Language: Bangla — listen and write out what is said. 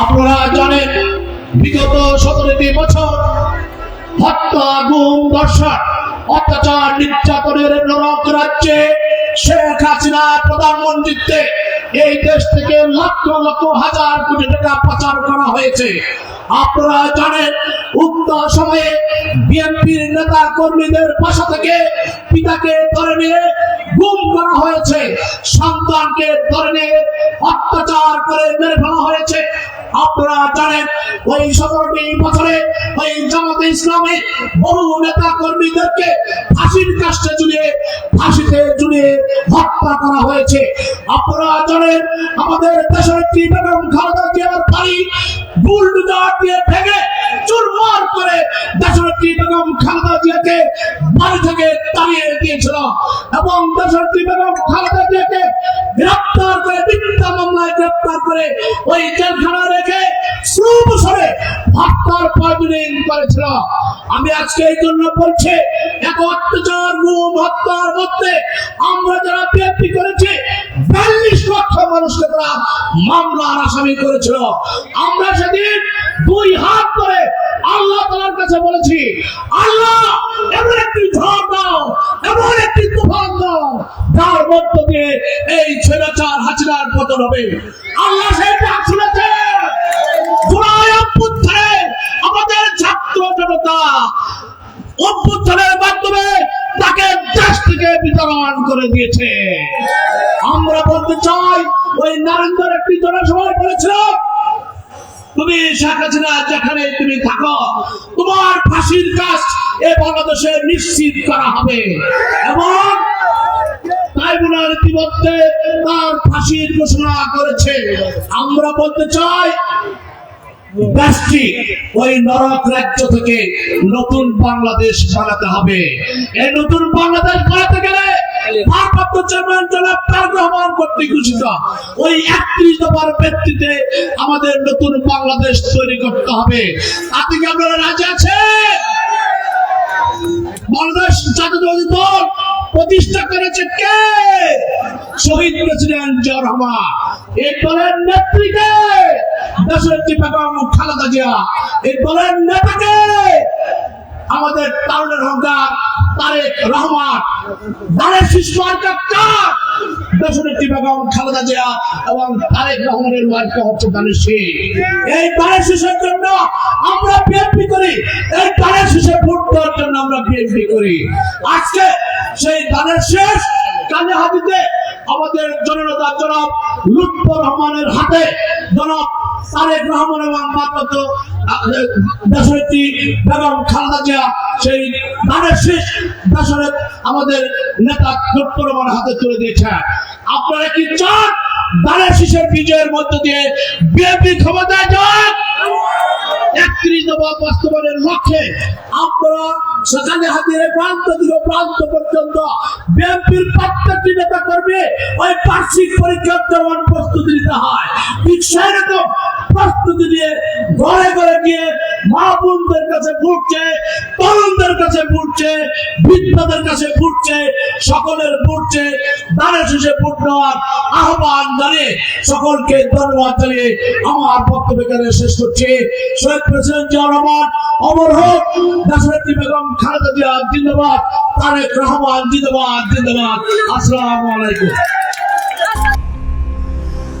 আপনারা জানেন, বিগত সতেরোটি বছর হত্যা, গুম দর্শন অত্যাচার, নির্যাতনের নরক রাজ্যে শেখ হাসিনা প্রধানমন্ত্রীত্বে এই দেশ থেকে লক্ষ লক্ষ হাজার কোটি টাকা পাচার করা হয়েছে। আপনারা জানেন, উক্ত সময়ে বিএনপির নেতা কর্মীদের পাশা থেকে পিতাকে ধরে নিয়ে গুম করা হয়েছে, সন্তানকে ধরে নিয়ে অত্যাচার করে মেরে ফেলা হয়েছে। আপনারা জানেন, ওই সতেরোটি বছরে ওই জামাতে ইসলামী বহু নেতা কর্মীদেরকে ফাঁসির কাষ্টে ঝুলিয়ে, ফাঁসিতে ঝুলিয়ে হত্যা করা হয়েছে। আপনারা জানেন, আমাদের দেশের একটি বেগম খালেদা জিয়ার বাড়ি বুলডোজার দিয়ে চুরমার করে দেশের একটি বেগম খালেদা জিয়াকে বাড়ি থেকে তাড়িয়ে দিয়েছিল। এবং দেশের বেগম করে ওই জেলখানা রেখে সুবছরে বছরে হত্যার পয়জনিং করেছিল আমি আজকে এই জন্য বলছি, এক অত্যাচার গুম হত্যার মধ্যে আমরা যারা বিএনপি করেছি, বিয়াল্লিশ লক্ষ মানুষকে তারা মামলার আসামি করেছিল। আমরা সেদিন দুই হাত করে আল্লাহ তালার কাছে বলেছি আল্লাহ এমন একটি ঝড় দাও এমন একটি তুফান যার মধ্য দিয়ে এই ছেলেচার হাসিনার পতন হবে। আল্লাহ ডাক শুনেছে আমাদের ছাত্র জনতা অভ্যুত্থানের মাধ্যমে তাকে দেশ থেকে বিতরণ করে দিয়েছে। আমরা বলতে চাই, ওই নারায়ণগড় একটি জনসভায় বলেছিল, তুমি শেখ যেখানে তুমি থাকো, তোমার ফাঁসির কাজ এ বাংলাদেশে নিশ্চিত করা হবে। এবং ট্রাইব্যুনাল ইতিমধ্যে তার ফাঁসির ঘোষণা করেছে। আমরা বলতে চাই ওই নরক রাজ্য থেকে নতুন বাংলাদেশ বানাতে হবে। এই নতুন বাংলাদেশ বানাতে গেলে ভারপ্রাপ্ত চেয়ারম্যান জনাব রহমান কর্তৃক ঘোষিত, ওই একত্রিশ দফার আমাদের নতুন বাংলাদেশ তৈরি করতে হবে। তাতে কি আপনারা রাজি আছে বাংলাদেশ জাতীয়তাবাদী দল প্রতিষ্ঠা করেছে কে? শহীদ প্রেসিডেন্ট জিয়া রহমান। এই দলের নেত্রীকে দেশের বেগম খালেদা জিয়া, এই দলের নেতাকে আমাদের তারুণের অহংকার তারেক রহমান দানের শিশু কার? একটি বেগম খালেদা জিয়া এবং তারেক রহমানের মার্কা হচ্ছে দানের এই দানের শীষের জন্য আমরা বিএনপি করি, এই দানের শীষে ভোট দেওয়ার জন্য আমরা বিএনপি করি। আজকে সেই দানের শেষ কালে হাতিতে আমাদের জননেতা জনাব লুৎফর রহমানের হাতে জনাব তারেক রহমান এবং মাত্র দেশনেত্রী বেগম খালেদা জিয়া সেই দানের শেষ দেশের আমাদের নেতা লুৎফর রহমানের হাতে তুলে দিয়েছে। আপনারা কি চান? দানের শেষের বিজয়ের মধ্য দিয়ে বিএনপি ক্ষমতায় যান একত্রিশ দফা বাস্তবায়নের লক্ষ্যে আপনারা সেখানে হাতিয়ে প্রান্ত থেকে প্রান্ত পর্যন্ত বিএনপির প্রত্যেকটি নেতা করবে ওই বার্ষিক পরীক্ষার যেমন প্রস্তুতি নিতে হয়। ঠিক সেই রকম প্রস্তুতি নিয়ে ঘরে ঘরে গিয়ে মা বোনদের কাছে ফুটছে তরুণদের কাছে ফুটছে বৃদ্ধদের কাছে ফুটছে সকলের ফুটছে দানে শেষে ফুট নেওয়ার আহ্বান জানিয়ে সকলকে ধন্যবাদ জানিয়ে আমার বক্তব্য এখানে শেষ করছি। শহীদ প্রেসিডেন্ট জিয়া রহমান, অমর হোক দেশনেত্রী বেগম খালেদা জিয়া, জিন্দাবাদ, তারেক রহমান, জিন্দাবাদ জিন্দাবাদ। আসসালামু আলাইকুম।